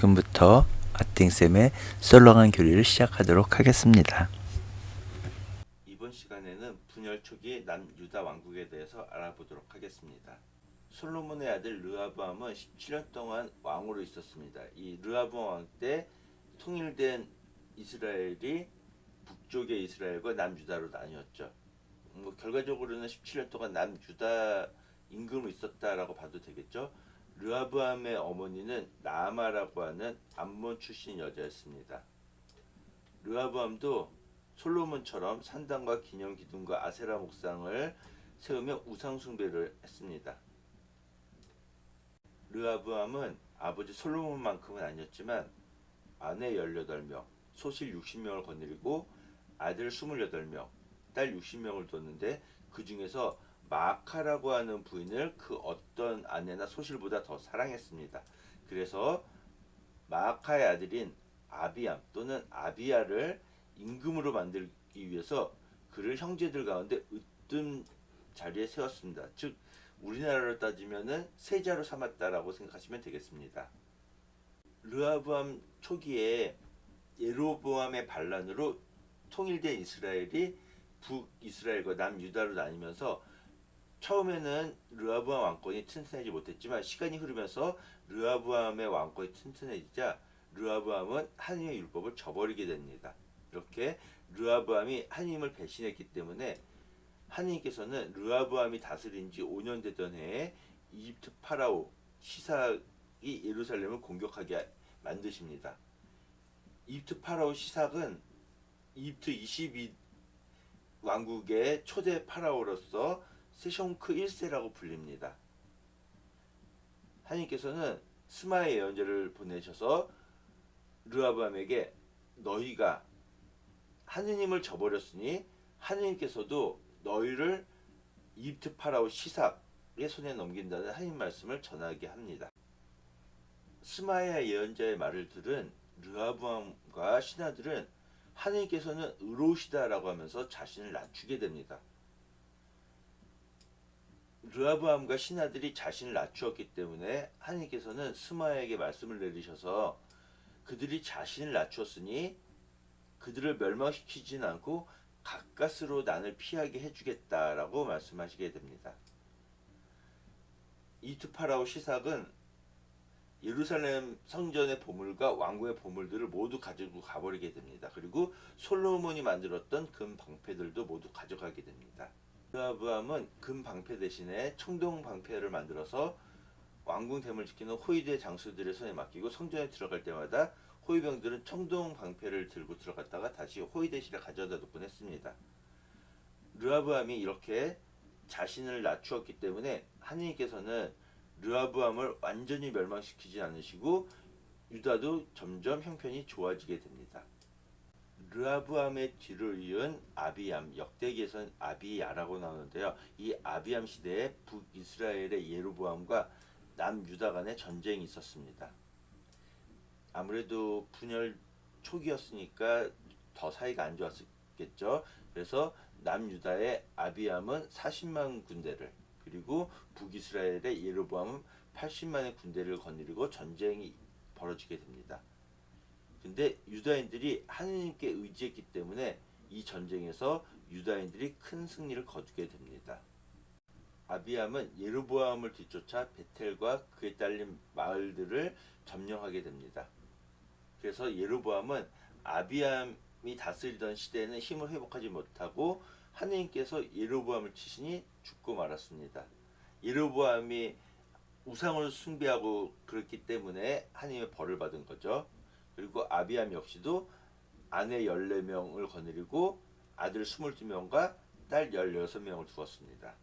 지금부터 아팅쌤의 썰렁한 교리를 시작하도록 하겠습니다. 이번 시간에는 분열 초기 남유다 왕국에 대해서 알아보도록 하겠습니다. 솔로몬의 아들 르하브암은 17년 동안 왕으로 있었습니다. 이 르하브암 왕때 통일된 이스라엘이 북쪽의 이스라엘과 남유다로 나뉘었죠. 뭐 결과적으로는 17년 동안 남유다 임금으로 있었다라고 봐도 되겠죠. 르하브암의 어머니는 나아마라고 하는 암몬 출신 여자였습니다. 르하브암도 솔로몬처럼 산당과 기념 기둥과 아세라 목상을 세우며 우상 숭배를 했습니다. 르하브암은 아버지 솔로몬만큼은 아니었지만 아내 18명, 소실 60명을 거느리고 아들 28명, 딸 60명을 뒀는데 그 중에서 마카라고 하는 부인을 그 어떤 아내나 소실보다 더 사랑했습니다. 그래서 마카의 아들인 아비암 또는 아비야를 임금으로 만들기 위해서 그를 형제들 가운데 으뜸 자리에 세웠습니다. 즉 우리나라로 따지면은 세자로 삼았다라고 생각하시면 되겠습니다. 르하브암 초기에 예로보암의 반란으로 통일된 이스라엘이 북이스라엘과 남유다로 나뉘면서 처음에는 르하브암 왕권이 튼튼하지 못했지만 시간이 흐르면서 르하브암의 왕권이 튼튼해지자 르하브암은 하나님의 율법을 저버리게 됩니다. 이렇게 르하브암이 하나님을 배신했기 때문에 하나님께서는 르하브암이 다스린 지 5년 되던 해에 이집트 파라오 시삭이 예루살렘을 공격하게 만드십니다. 이집트 파라오 시삭은 이집트 22 왕국의 초대 파라오로서 세숑크 1세라고 불립니다. 하나님께서는 스마의 예언자를 보내셔서 르하브암에게 너희가 하느님을 저버렸으니 하느님께서도 너희를 이집트 파라오 시삭의 손에 넘긴다는 하나님 말씀을 전하게 합니다. 스마야 예언자의 말을 들은 르하브암과 신하들은 하느님께서는 의로우시다라고 하면서 자신을 낮추게 됩니다. 르하브암과 신하들이 자신을 낮추었기 때문에 하느님께서는 스마야에게 말씀을 내리셔서 그들이 자신을 낮추었으니 그들을 멸망시키진 않고 가까스로 난을 피하게 해주겠다라고 말씀하시게 됩니다. 이투파라오 시삭은 예루살렘 성전의 보물과 왕궁의 보물들을 모두 가지고 가버리게 됩니다. 그리고 솔로몬이 만들었던 금 방패들도 모두 가져가게 됩니다. 르하브암은 금 방패 대신에 청동 방패를 만들어서 왕궁 댐을 지키는 호위대 장수들의 손에 맡기고 성전에 들어갈 때마다 호위병들은 청동 방패를 들고 들어갔다가 다시 호위대실에 가져다 놓곤 했습니다. 르하브암이 이렇게 자신을 낮추었기 때문에 하나님께서는 르하브암을 완전히 멸망시키지 않으시고 유다도 점점 형편이 좋아지게 됩니다. 르하브암의 뒤를 이은 아비암 역대기에선 아비야라고 나오는데요. 이 아비암 시대에 북이스라엘의 예로보암과 남유다 간의 전쟁이 있었습니다. 아무래도 분열 초기였으니까 더 사이가 안 좋았겠죠. 그래서 남유다의 아비암은 40만 군대를 그리고 북이스라엘의 예로보암은 80만의 군대를 거느리고 전쟁이 벌어지게 됩니다. 근데 유다인들이 하느님께 의지했기 때문에 이 전쟁에서 유다인들이 큰 승리를 거두게 됩니다. 아비암은 예로보암을 뒤쫓아 베텔과 그에 딸린 마을들을 점령하게 됩니다. 그래서 예로보암은 아비암이 다스리던 시대에는 힘을 회복하지 못하고 하느님께서 예로보암을 치시니 죽고 말았습니다. 예로보암이 우상을 숭배하고 그렇기 때문에 하나님의 벌을 받은 거죠. 그리고 아비암 역시도 아내 14명을 거느리고 아들 22명과 딸 16명을 두었습니다.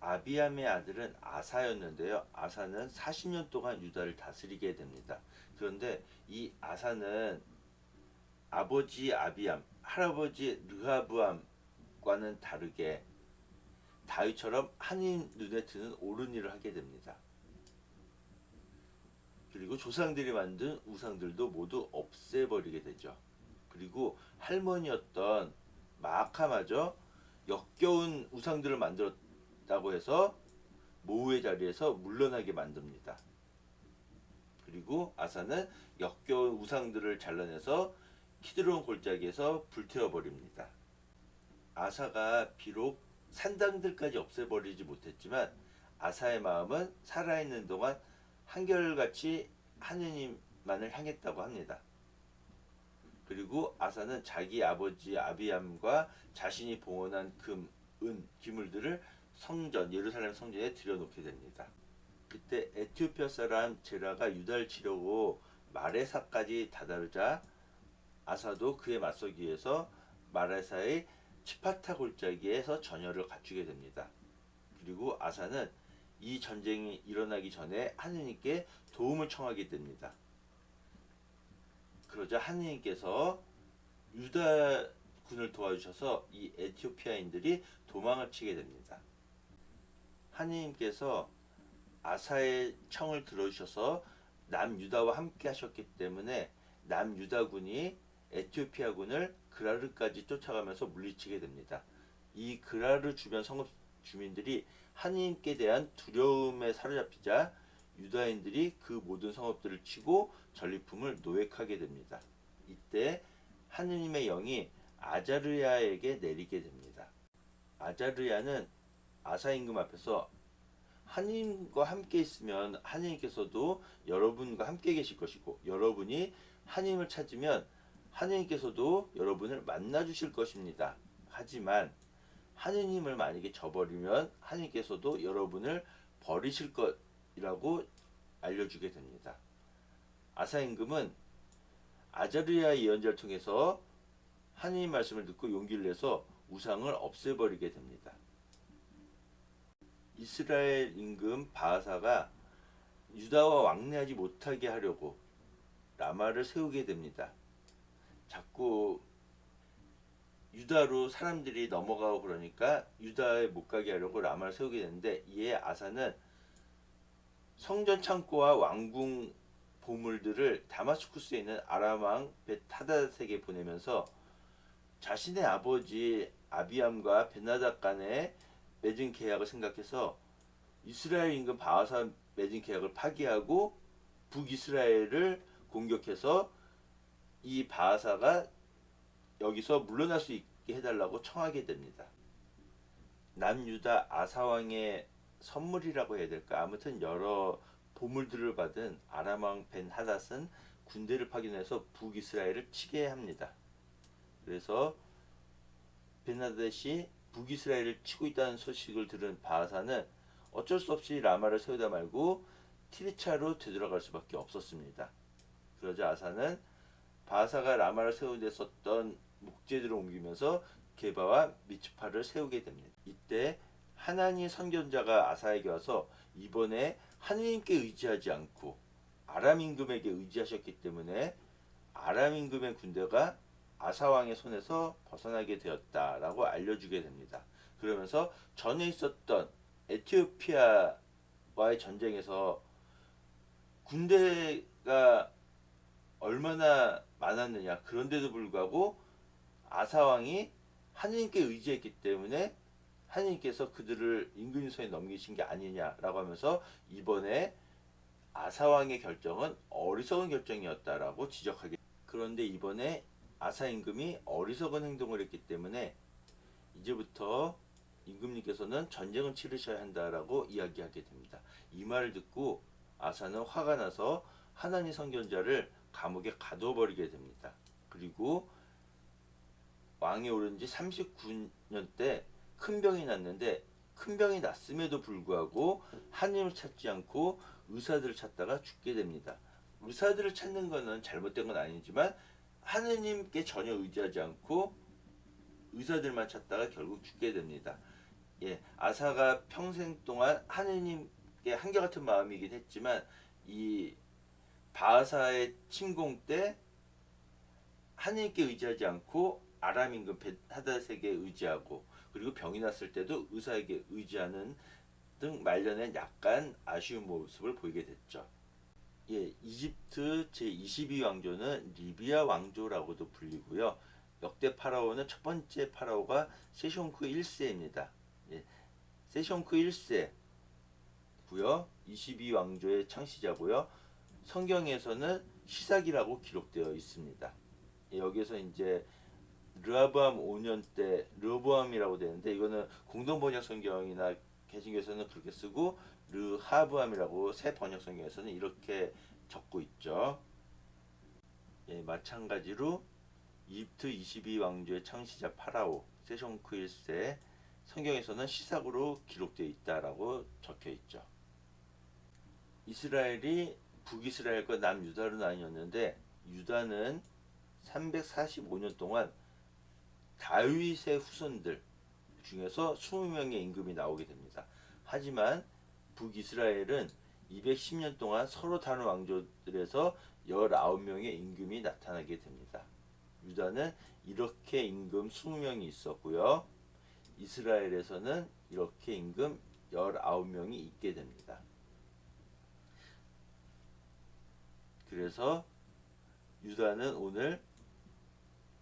아비암의 아들은 아사였는데요. 아사는 40년 동안 유다를 다스리게 됩니다. 그런데 이 아사는 아버지 아비암, 할아버지 르하브암과는 다르게 다윗처럼 하나님 눈에 드는 옳은 일을 하게 됩니다. 그리고 조상들이 만든 우상들도 모두 없애버리게 되죠. 그리고 할머니였던 마아카마저 역겨운 우상들을 만들었다고 해서 모우의 자리에서 물러나게 만듭니다. 그리고 아사는 역겨운 우상들을 잘라내서 키드론 골짜기에서 불태워 버립니다. 아사가 비록 산당들까지 없애버리지 못했지만 아사의 마음은 살아있는 동안 한결같이 하느님만을 향했다고 합니다. 그리고 아사는 자기 아버지 아비암과 자신이 봉헌한 금, 은, 기물들을 성전 예루살렘 성전에 들여놓게 됩니다. 그때 에티오피아 사람 제라가 유다를 치려고 마레사까지 다다르자 아사도 그에 맞서기 위해서 마레사의 치파타 골짜기에서 전열을 갖추게 됩니다. 그리고 아사는 이 전쟁이 일어나기 전에 하느님께 도움을 청하게 됩니다. 그러자 하느님께서 유다 군을 도와주셔서 이 에티오피아인들이 도망을 치게 됩니다. 하느님께서 아사의 청을 들어주셔서 남유다와 함께 하셨기 때문에 남유다군이 에티오피아군을 그라르까지 쫓아가면서 물리치게 됩니다. 이 그라르 주변 성읍 주민들이 하느님께 대한 두려움에 사로잡히자 유다인들이 그 모든 성읍들을 치고 전리품을 노획하게 됩니다. 이때 하느님의 영이 아자르야에게 내리게 됩니다. 아자르야는 아사 임금 앞에서 하나님과 함께 있으면 하나님께서도 여러분과 함께 계실 것이고 여러분이 하나님을 찾으면 하나님께서도 여러분을 만나 주실 것입니다. 하지만 하느님을 만약에 저버리면 하나님께서도 여러분을 버리실 것이라고 알려주게 됩니다. 아사 임금은 아자르야 예언자를 통해서 하나님 말씀을 듣고 용기를 내서 우상을 없애버리게 됩니다. 이스라엘 임금 바하사가 유다와 왕래하지 못하게 하려고 라마를 세우게 됩니다. 자꾸 유다로 사람들이 넘어가고 그러니까 유다에 못 가게 하려고 라마를 세우게 되는데 이에 아사는 성전 창고와 왕궁 보물들을 다마스쿠스에 있는 아람 왕 베타닷에게 보내면서 자신의 아버지 아비암과 베나닷 간에 맺은 계약을 생각해서 이스라엘 임금 바하사 맺은 계약을 파기하고 북이스라엘을 공격해서 이 바하사가 여기서 물러날 수 있게 해달라고 청하게 됩니다. 남유다 아사왕의 선물이라고 해야 될까? 아무튼 여러 보물들을 받은 아람왕 벤 하닷은 군대를 파견해서 북이스라엘을 치게 합니다. 그래서 베나닷이 북이스라엘을 치고 있다는 소식을 들은 바하사는 어쩔 수 없이 라마를 세우다 말고 티리차로 되돌아갈 수밖에 없었습니다. 그러자 아사는 바하사가 라마를 세우는 데 썼던 목재들을 옮기면서 게바와 미츠파를 세우게 됩니다. 이때 하나님 선견자가 아사에게 와서 이번에 하느님께 의지하지 않고 아람 임금에게 의지하셨기 때문에 아람 임금의 군대가 아사 왕의 손에서 벗어나게 되었다라고 알려주게 됩니다. 그러면서 전에 있었던 에티오피아와의 전쟁에서 군대가 얼마나 많았느냐 그런데도 불구하고 아사왕이 하느님께 의지했기 때문에 하느님께서 그들을 임금 손에 넘기신 게 아니냐라고 하면서 이번에 아사왕의 결정은 어리석은 결정이었다라고 지적하게 그런데 이번에 아사 임금이 어리석은 행동을 했기 때문에 이제부터 임금님께서는 전쟁을 치르셔야 한다라고 이야기하게 됩니다. 이 말을 듣고 아사는 화가 나서 하나님 선견자를 감옥에 가둬버리게 됩니다. 그리고 왕이 오른 지 39년 때 큰 병이 났는데 큰 병이 났음에도 불구하고 하나님을 찾지 않고 의사들을 찾다가 죽게 됩니다. 의사들을 찾는 것은 잘못된 건 아니지만 하느님께 전혀 의지하지 않고 의사들만 찾다가 결국 죽게 됩니다. 예, 아사가 평생 동안 하느님께 한결같은 마음이긴 했지만 이 바하사의 침공 때 하느님께 의지하지 않고 아람 임금 베하닷에게 의지하고 그리고 병이 났을 때도 의사에게 의지하는 등 말년엔 약간 아쉬운 모습을 보이게 됐죠. 예, 이집트 제22 왕조는 리비아 왕조라고도 불리고요. 역대 파라오는 첫 번째 파라오가 세숑크 1세입니다. 예, 세숑크 1세 고요. 22 왕조의 창시자고요. 성경에서는 시삭이라고 기록되어 있습니다. 예, 여기서 이제 르아브암 5년 때 르보암이라고 되는데 이거는 공동 번역 성경이나 개신교에서는 그렇게 쓰고 르하브암이라고 새 번역 성경에서는 이렇게 적고 있죠. 예, 마찬가지로 이집트 22 왕조의 창시자 파라오 세숑크 1세 성경에서는 시삭으로 기록되어 있다라고 적혀 있죠. 이스라엘이 북이스라엘과 남유다로 나뉘었는데 유다는 345년 동안 다윗의 후손들 중에서 20명의 임금이 나오게 됩니다. 하지만 북이스라엘은 210년 동안 서로 다른 왕조들에서 19명의 임금이 나타나게 됩니다. 유다는 이렇게 임금 20명이 있었고요. 이스라엘에서는 이렇게 임금 19명이 있게 됩니다. 그래서 유다는 오늘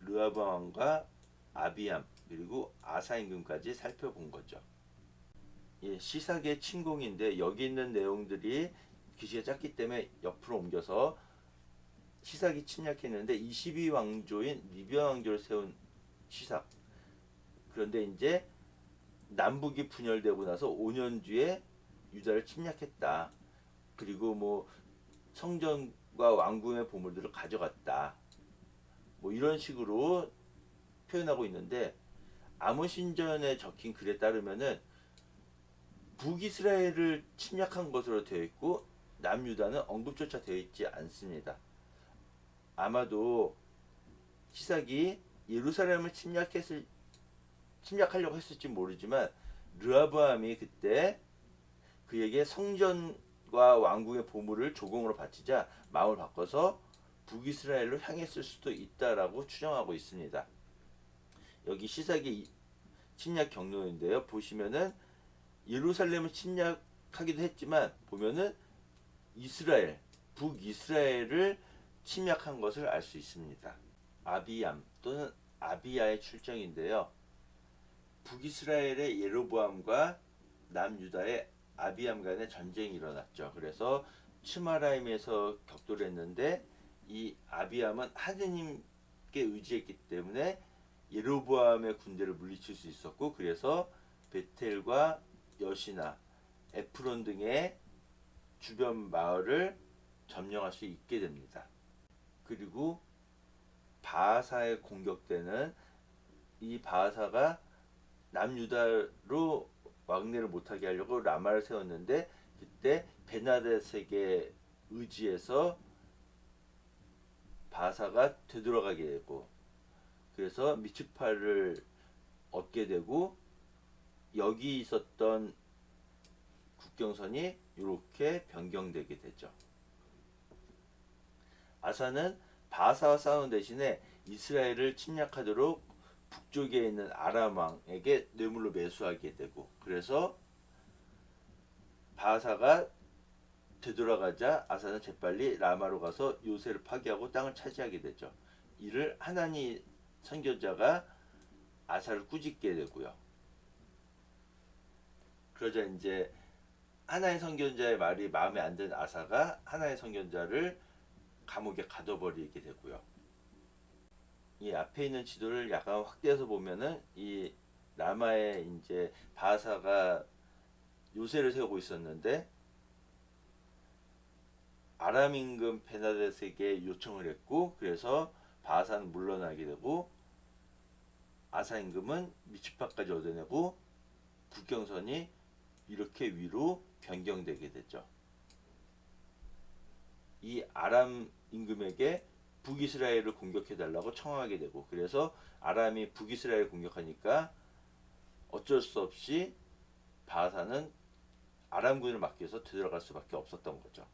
르아바 왕과 아비암 그리고 아사 임금까지 살펴본 거죠. 예, 시삭의 침공인데 여기 있는 내용들이 글씨가 작기 때문에 옆으로 옮겨서 시삭이 침략했는데 22왕조인 리비아 왕조를 세운 시삭. 그런데 이제 남북이 분열되고 나서 5년 뒤에 유다를 침략했다. 그리고 뭐 성전과 왕궁의 보물들을 가져갔다. 뭐 이런 식으로 표현하고 있는데 아모신전에 적힌 글에 따르면은 북이스라엘을 침략한 것으로 되어 있고 남유다는 언급조차 되어 있지 않습니다. 아마도 시삭이 예루살렘을 침략했을 침략하려고 했을지 모르지만 르아브암이 그때 그에게 성전과 왕궁의 보물을 조공으로 바치자 마음을 바꿔서 북이스라엘로 향했을 수도 있다라고 추정하고 있습니다. 여기 시삭의 침략 경로인데요. 보시면은 예루살렘을 침략하기도 했지만 보면은 이스라엘, 북이스라엘을 침략한 것을 알 수 있습니다. 아비암 또는 아비야의 출정인데요. 북이스라엘의 예로보암과 남유다의 아비암 간의 전쟁이 일어났죠. 그래서 츠마라임에서 격돌을 했는데 이 아비암은 하느님께 의지했기 때문에 예로보암의 군대를 물리칠 수 있었고 그래서 베텔과 여시나 에프론 등의 주변 마을을 점령할 수 있게 됩니다. 그리고 바하사에 공격되는 이 바하사가 남유다로 왕래를 못하게 하려고 라마를 세웠는데 그때 베나데색의 의지에서 바사가 되돌아가게 되고 그래서 미츠파를 얻게 되고 여기 있었던 국경선이 이렇게 변경되게 되죠. 아사는 바사와 싸우는 대신에 이스라엘을 침략하도록 북쪽에 있는 아람 왕에게 뇌물로 매수하게 되고 그래서 바사가 되돌아가자 아사는 재빨리 라마로 가서 요새를 파괴하고 땅을 차지하게 되죠. 이를 하나니 선교자가 아사를 꾸짖게 되고요. 그러자 이제 하나의 선견자의 말이 마음에 안 드는 아사가 하나의 선견자를 감옥에 가둬버리게 되고요. 이 앞에 있는 지도를 약간 확대해서 보면은 이 라마에 이제 바사가 요새를 세우고 있었는데 아람 임금 베나데스에게 요청을 했고 그래서 바사는 물러나게 되고 아사 임금은 미츠파까지 얻어내고 국경선이 이렇게 위로 변경되게 되죠. 이 아람 임금에게 북이스라엘을 공격해 달라고 청하게 되고 그래서 아람이 북이스라엘을 공격하니까 어쩔 수 없이 바사는 아람군을 맡겨서 되돌아갈 수밖에 없었던 거죠.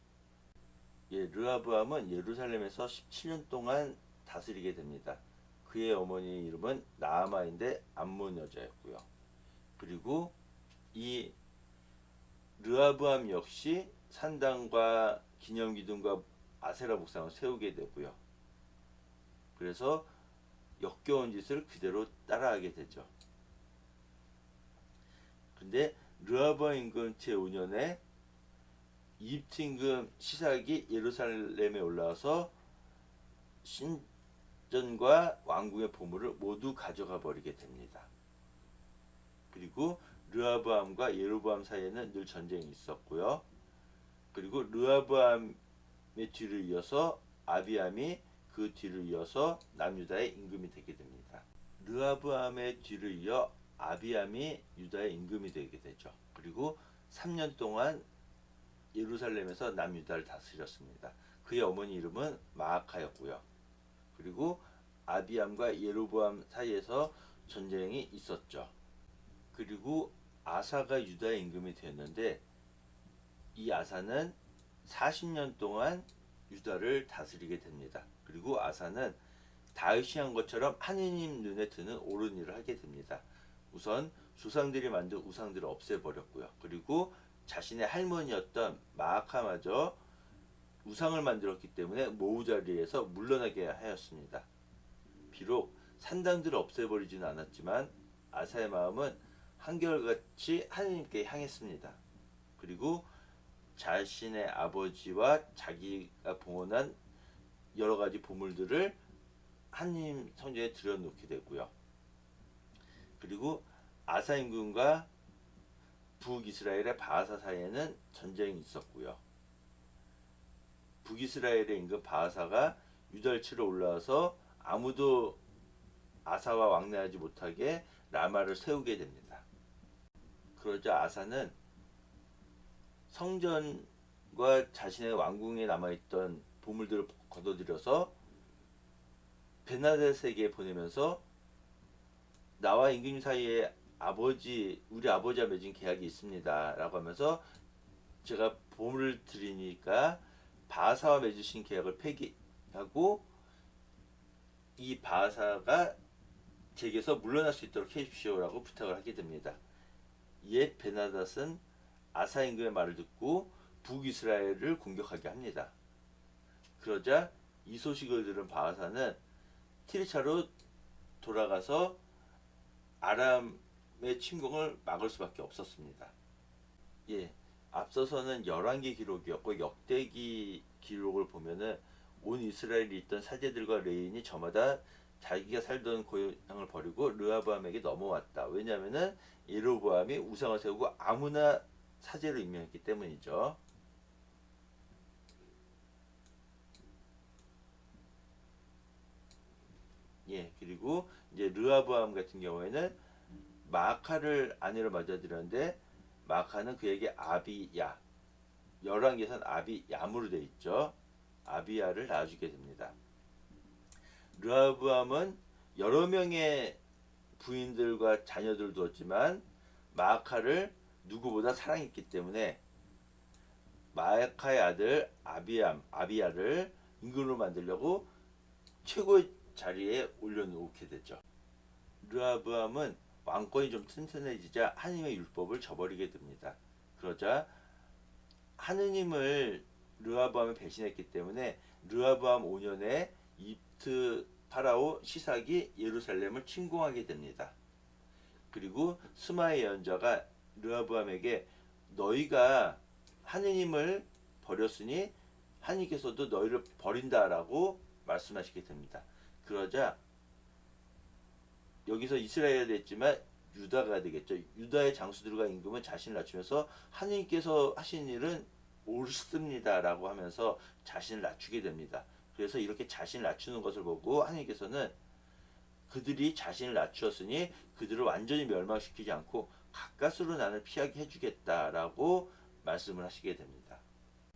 예, 르아브암은 예루살렘에서 17년 동안 다스리게 됩니다. 그의 어머니 이름은 나아마인데 암몬 여자였고요. 그리고 이 르아브암 역시 산당과 기념기둥과 아세라 목상을 세우게 되고요. 그래서 역겨운 짓을 그대로 따라하게 되죠. 근데 르아바 임금 제5년에 이집트 임금 시삭이 예루살렘에 올라와서 신 전과 왕궁의 보물을 모두 가져가 버리게 됩니다. 그리고 르하브암과 예로보암 사이에는 늘 전쟁이 있었고요. 그리고 르하브암의 뒤를 이어서 아비암이 그 뒤를 이어서 남유다의 임금이 되게 됩니다. 르하브암의 뒤를 이어 아비암이 유다의 임금이 되게 되죠. 그리고 3년 동안 예루살렘에서 남유다를 다스렸습니다. 그의 어머니 이름은 마아카였고요. 그리고 아비암과 예로보암 사이에서 전쟁이 있었죠. 그리고 아사가 유다의 임금이 되었는데 이 아사는 40년 동안 유다를 다스리게 됩니다. 그리고 아사는 다윗이 한 것처럼 하느님 눈에 드는 옳은 일을 하게 됩니다. 우선 조상들이 만든 우상들을 없애버렸고요. 그리고 자신의 할머니였던 마아카마저 우상을 만들었기 때문에 모우 자리에서 물러나게 하였습니다. 비록 산당들을 없애버리지는 않았지만 아사의 마음은 한결같이 하느님께 향했습니다. 그리고 자신의 아버지와 자기가 봉헌한 여러 가지 보물들을 하나님 성전에 들여놓게 되고요. 그리고 아사 임금과 북이스라엘의 바하사 사이에는 전쟁이 있었고요. 북이스라엘의 임금 바하사가 치러 올라와서 아무도 아사와 왕래하지 못하게 라마를 세우게 됩니다. 그러자 아사는 성전과 자신의 왕궁에 남아있던 보물들을 걷어들여서 베나데스에게 보내면서 나와 임금 사이에 아버지 우리 아버지와 맺은 계약이 있습니다라고 하면서 제가 보물을 드리니까 바사와 맺으신 계약을 폐기하고 이 바사가 제게서 물러날 수 있도록 해주십시오라고 부탁을 하게 됩니다. 이에 베나닷은 아사 임금의 말을 듣고 북이스라엘을 공격하게 합니다. 그러자 이 소식을 들은 바하사는 티리차로 돌아가서 아람의 침공을 막을 수밖에 없었습니다. 예, 앞서서는 열왕기 기록이었고 역대기 기록을 보면은 온 이스라엘이 있던 사제들과 레인이 저마다 자기가 살던 고향을 버리고 르하브암에게 넘어왔다. 왜냐하면은 예로보암이 우상을 세우고 아무나 사제로 임명했기 때문이죠. 예, 그리고 이제 르하브암 같은 경우에는 마카를 아내로 맞아들였는데 마카는 그에게 아비야, 열왕기에선 아비야무로 돼 있죠. 아비야를 낳아주게 됩니다. 르하브암은 여러 명의 부인들과 자녀들 두었지만 마카를 누구보다 사랑했기 때문에 마카의 아들 아비암 아비야를 임금으로 만들려고 최고의 자리에 올려놓게 되죠. 르하브암은 왕권이 좀 튼튼해지자 하느님의 율법을 저버리게 됩니다. 그러자 하느님을 르하브암이 배신했기 때문에 르하브암 5년에 이집트 파라오 시삭이 예루살렘을 침공하게 됩니다. 그리고 스마의 예언자가 르하브암에게 너희가 하느님을 버렸으니 하느님께서도 너희를 버린다라고 말씀하시게 됩니다. 그러자 여기서 이스라엘이 됐지만 유다가 되겠죠. 유다의 장수들과 임금은 자신을 낮추면서 하느님께서 하신 일은 옳습니다라고 하면서 자신을 낮추게 됩니다. 그래서 이렇게 자신을 낮추는 것을 보고 하느님께서는 그들이 자신을 낮추었으니 그들을 완전히 멸망시키지 않고 가까스로 나를 피하게 해주겠다라고 말씀을 하시게 됩니다.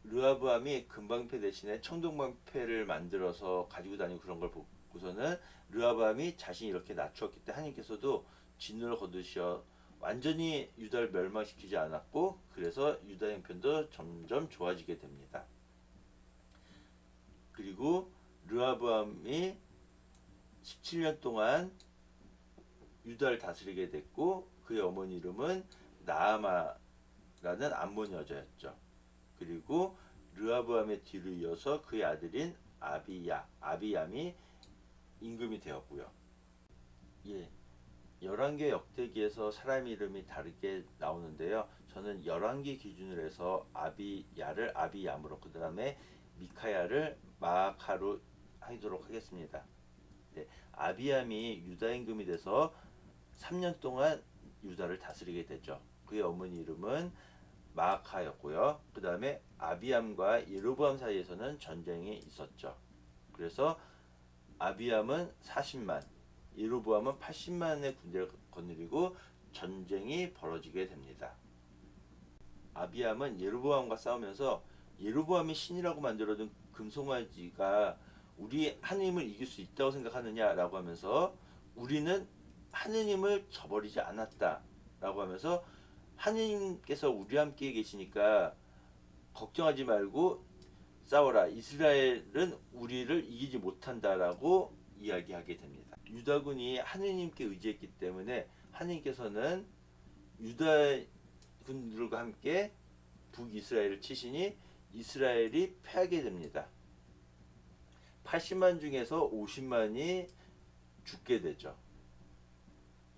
르하브암이 금방패 대신에 청동방패를 만들어서 가지고 다니고 그런 걸 보고서는 르하브암이 자신이 이렇게 낮추었기 때문에 하나님께서도 진노를 거두셔 완전히 유다를 멸망시키지 않았고 그래서 유다 형편도 점점 좋아지게 됩니다. 그리고 르하브암이 17년 동안 유다를 다스리게 됐고 그의 어머니 이름은 나아마라는 암몬 여자였죠. 그리고 르하브암의 뒤를 이어서 그의 아들인 아비야, 아비암이 임금이 되었고요. 예. 열왕기 역대기에서 사람 이름이 다르게 나오는데요. 저는 열왕기 기준으로 해서 아비야를 아비얌으로 그 다음에 미카야를 마카로 하도록 하겠습니다. 네, 아비암이 유다 임금이 돼서 3년 동안 유다를 다스리게 되죠. 그의 어머니 이름은 마아카였고요. 그 다음에 아비암과 예로보암 사이에서는 전쟁이 있었죠. 그래서 아비암은 40만, 예로보암은 80만의 군대를 거느리고 전쟁이 벌어지게 됩니다. 아비암은 예로보암과 싸우면서 예로보암이 신이라고 만들어둔 금송아지가 우리 하느님을 이길 수 있다고 생각하느냐라고 하면서 우리는 하느님을 저버리지 않았다라고 하면서 하느님께서 우리와 함께 계시니까 걱정하지 말고 싸워라. 이스라엘은 우리를 이기지 못한다라고 이야기하게 됩니다. 유다군이 하느님께 의지했기 때문에 하느님께서는 유다 군들과 함께 북이스라엘을 치시니 이스라엘이 패하게 됩니다. 80만 중에서 50만이 죽게 되죠.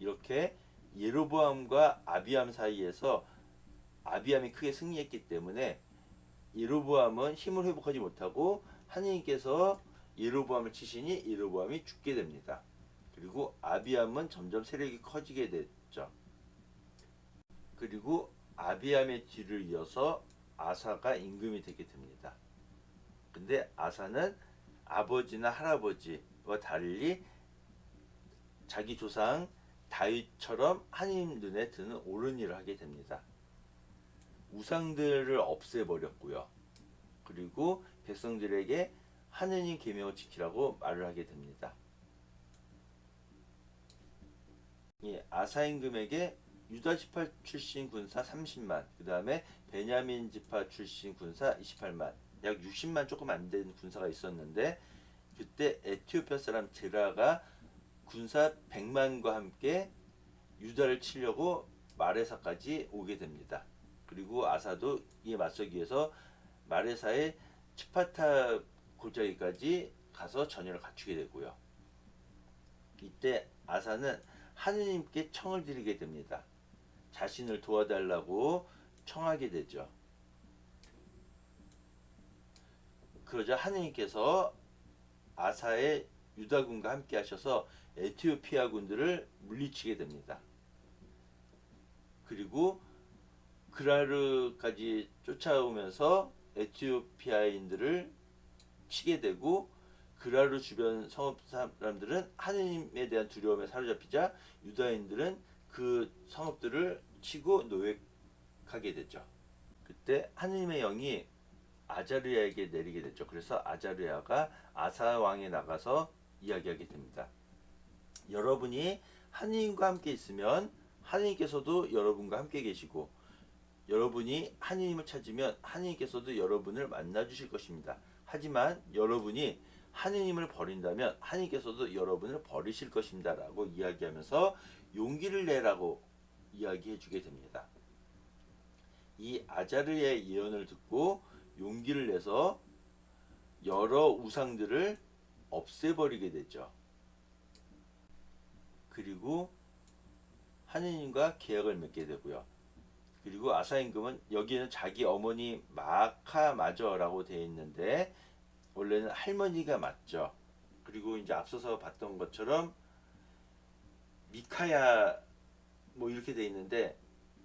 이렇게 예로보암과 아비암 사이에서 아비암이 크게 승리했기 때문에 예로보암은 힘을 회복하지 못하고 하느님께서 예로보암을 치시니 예로보암이 죽게 됩니다. 그리고 아비암은 점점 세력이 커지게 됐죠. 그리고 아비암의 뒤를 이어서 아사가 임금이 되게 됩니다. 근데 아사는 아버지나 할아버지와 달리 자기 조상 다윗처럼 하나님 눈에 드는 옳은 일을 하게 됩니다. 우상들을 없애버렸고요. 그리고 백성들에게 하느님 계명을 지키라고 말을 하게 됩니다. 예, 아사 임금에게 유다 지파 출신 군사 30만, 그 다음에 베냐민 지파 출신 군사 28만, 약 60만 조금 안된 군사가 있었는데 그때 에티오피아 사람 제라가 군사 100만과 함께 유다를 치려고 마레사까지 오게 됩니다. 그리고 아사도 이에 맞서기 위해서 마레사의 치파타 골짜기까지 가서 전열을 갖추게 되고요. 이때 아사는 하느님께 청을 드리게 됩니다. 자신을 도와달라고 청하게 되죠. 그러자 하느님께서 아사의 유다군과 함께 하셔서 에티오피아 군들을 물리치게 됩니다. 그리고 그라르까지 쫓아오면서 에티오피아인들을 치게 되고 그라르 주변 성읍 사람들은 하느님에 대한 두려움에 사로잡히자 유다인들은 그 성읍들을 치고 노획하게 되죠. 그때 하느님의 영이 아자르야에게 내리게 됐죠. 그래서 아자르야가 아사 왕에 나가서 이야기하게 됩니다. 여러분이 하느님과 함께 있으면 하느님께서도 여러분과 함께 계시고 여러분이 하느님을 찾으면 하느님께서도 여러분을 만나 주실 것입니다. 하지만 여러분이 하느님을 버린다면 하느님께서도 여러분을 버리실 것입니다 라고 이야기하면서 용기를 내라고 이야기해 주게 됩니다. 이 아자르의 예언을 듣고 용기를 내서 여러 우상들을 없애버리게 되죠. 그리고 하느님과 계약을 맺게 되고요. 그리고 아사 임금은 여기는 자기 어머니 마카마저라고 되어 있는데 원래는 할머니가 맞죠. 그리고 이제 앞서서 봤던 것처럼 미카야 뭐 이렇게 되어 있는데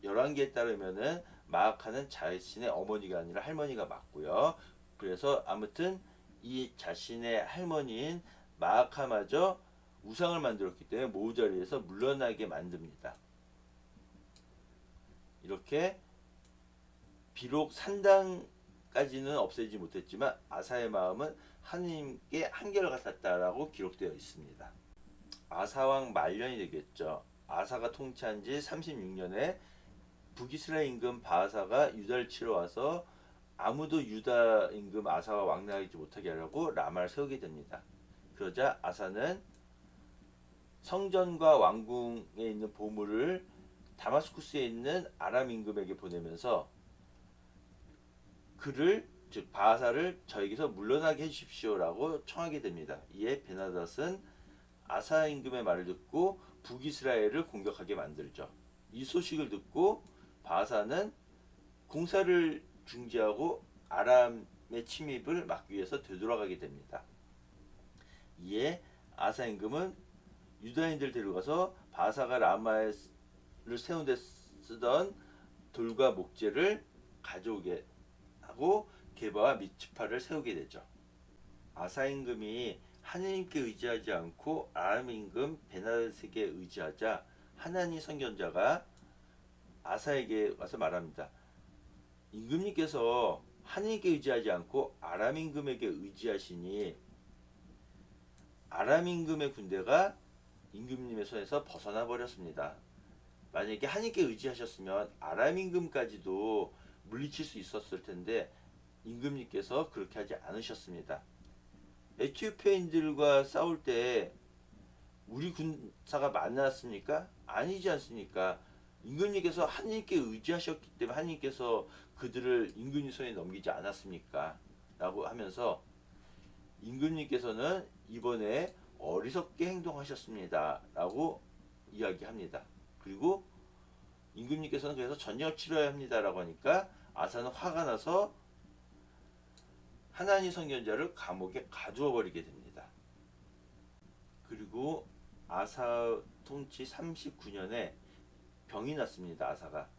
열왕기에 따르면은 마아카는 자신의 어머니가 아니라 할머니가 맞고요. 그래서 아무튼 이 자신의 할머니인 마아카마저 우상을 만들었기 때문에 모우 자리에서 물러나게 만듭니다. 이렇게 비록 산당까지는 없애지 못했지만 아사의 마음은 하느님께 한결같았다라고 기록되어 있습니다. 아사왕 말년이 되겠죠. 아사가 통치한 지 36년에 북이스라엘 임금 바하사가 유다를 치러 와서 아무도 유다 임금 아사와 왕래하지 못하게 하려고 라마를 세우게 됩니다. 그러자 아사는 성전과 왕궁에 있는 보물을 다마스쿠스에 있는 아람 임금에게 보내면서 그를 즉 바하사를 저에게서 물러나게 해주십시오라고 청하게 됩니다. 이에 베나닷은 아사 임금의 말을 듣고 북이스라엘을 공격하게 만들죠. 이 소식을 듣고 바사는 공사를 중지하고 아람의 침입을 막기 위해서 되돌아가게 됩니다. 이에 아사 임금은 유다인들 데려가서 바사가 라마 를 세운 데 쓰던 돌과 목재를 가져오게 하고 게바와 미츠파를 세우게 되죠. 아사 임금이 하느님께 의지하지 않고 아람 임금 베나데스에게 의지하자 하나님 선견자가 아사에게 와서 말합니다. 임금님께서 하느님께 의지하지 않고 아람 임금에게 의지하시니 아람 임금의 군대가 임금님의 손에서 벗어나 버렸습니다. 만약에 하느님께 의지하셨으면 아람 임금까지도 물리칠 수 있었을 텐데 임금님께서 그렇게 하지 않으셨습니다. 에티오피아인들과 싸울 때 우리 군사가 많았습니까? 아니지 않습니까? 임금님께서 하나님께 의지하셨기 때문에 하나님께서 그들을 임금님 손에 넘기지 않았습니까? 라고 하면서 임금님께서는 이번에 어리석게 행동하셨습니다. 라고 이야기합니다. 그리고 임금님께서는 그래서 전쟁을 치러야 합니다라고 하니까 아사는 화가 나서 하나님 선견자를 감옥에 가두어 버리게 됩니다. 그리고 아사 통치 39년에 병이 났습니다. 아사가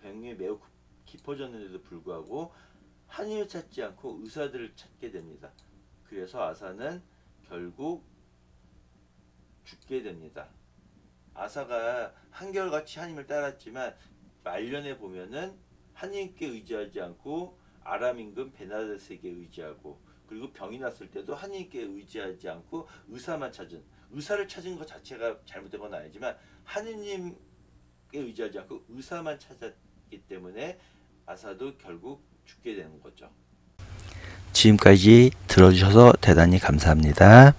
병이 매우 깊어졌는데도 불구하고 한의를 찾지 않고 의사들을 찾게 됩니다. 그래서 아사는 결국 죽게 됩니다. 아사가 한결같이 하나님을 따랐지만 말년에 보면은 하나님께 의지하지 않고 아람 임금 베나데스에게 의지하고 그리고 병이 났을 때도 하나님께 의지하지 않고 의사만 찾은 의사를 찾은 것 자체가 잘못된 건 아니지만 하느님께 의지하지 않고 의사만 찾았기 때문에 아사도 결국 죽게 되는 거죠. 지금까지 들어주셔서 대단히 감사합니다.